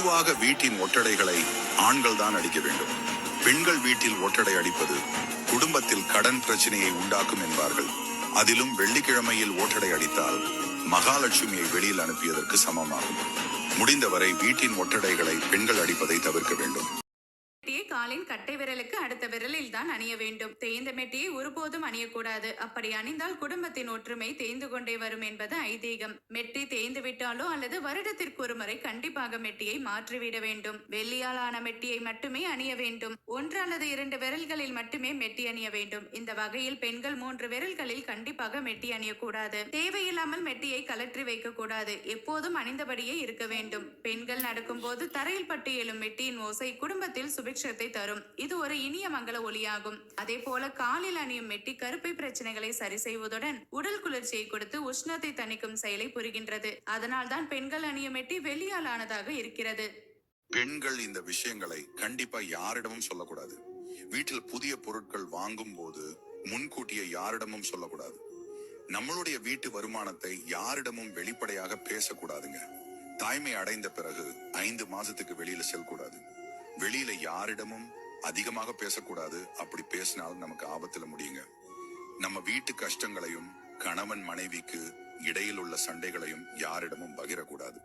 பொதுவாக வீட்டின் ஒட்டடைகளை ஆண்கள் தான் அடிக்க வேண்டும். பெண்கள் வீட்டில் ஒட்டடை அடிப்பது குடும்பத்தில் கடன் பிரச்சனையை உண்டாக்கும் என்பார்கள். அதிலும் வெள்ளிக்கிழமையில் ஓட்டடை அடித்தால் மகாலட்சுமியை வெளியில் அனுப்பியதற்கு சமமாகும். முடிந்தவரை வீட்டின் ஒட்டடைகளை பெண்கள் அடிப்பதை தவிர்க்க வேண்டும். காலின் கட்டை விரலுக்கு அடுத்த விரலில் தான் அணிய வேண்டும். தேய்ந்த மெட்டியை ஒருபோதும் அணியக்கூடாது. அப்படி அணிந்தால் குடும்பத்தின் ஒற்றுமை தேய்ந்து கொண்டே வரும் என்பது ஐதீகம். மெட்டி தேய்ந்து விட்டாலோ அல்லது வருடத்திற்கு ஒரு முறை கண்டிப்பாக மெட்டியை மாற்றிவிட வேண்டும். வெள்ளியால் ஆன மெட்டியை மட்டுமே அணிய வேண்டும். ஒன்று அல்லது இரண்டு விரல்களில் மட்டுமே மெட்டி அணிய வேண்டும். இந்த வகையில் பெண்கள் மூன்று விரல்களில் கண்டிப்பாக மெட்டி அணியக்கூடாது. தேவையில்லாமல் மெட்டியை கலற்றி வைக்கக்கூடாது. எப்போதும் அணிந்தபடியே இருக்க வேண்டும். பெண்கள் நடக்கும்போது தரையில் பட்டு எழும் மெட்டியின் ஓசை குடும்பத்தில் சுபிக்ஷத்தை தரும். இது ஒரு இனிய மங்கள ஒளியாகும் அதே போல காலில் அணியும் மெட்டி கருப்பை பிரச்சனைகளை சரி செய்வதுடன் உடல் குளிர்ச்சியை கொடுத்து உஷ்ணத்தை தணிக்கும் செயலை புரிகின்றது. அதனால் தான் பெண்கள் அணியும் மெட்டி வெளியால் ஆனதாக இருக்கிறது. பெண்கள் இந்த விஷயங்களை கண்டிப்பா யாரிடமும் சொல்லக்கூடாது. வீட்டில் புதிய பொருட்கள் வாங்கும் போது முன்கூட்டியே யாரிடமும் சொல்லக்கூடாது. நம்மளுடைய வீட்டு வருமானத்தை யாரிடமும் வெளிப்படையாக பேசக்கூடாதுங்க. தாய்மை அடைந்த பிறகு ஐந்து மாசத்துக்கு வெளியில செல்லக்கூடாது வெளியில யாரிடமும் அதிகமாக பேசக்கூடாது. அப்படி பேசினால் நமக்கு ஆபத்துல முடியுங்க. நம்ம வீட்டு கஷ்டங்களையும் கணவன் மனைவிக்கு இடையில் உள்ள சண்டைகளையும் யாரிடமும் பகிரக்கூடாது.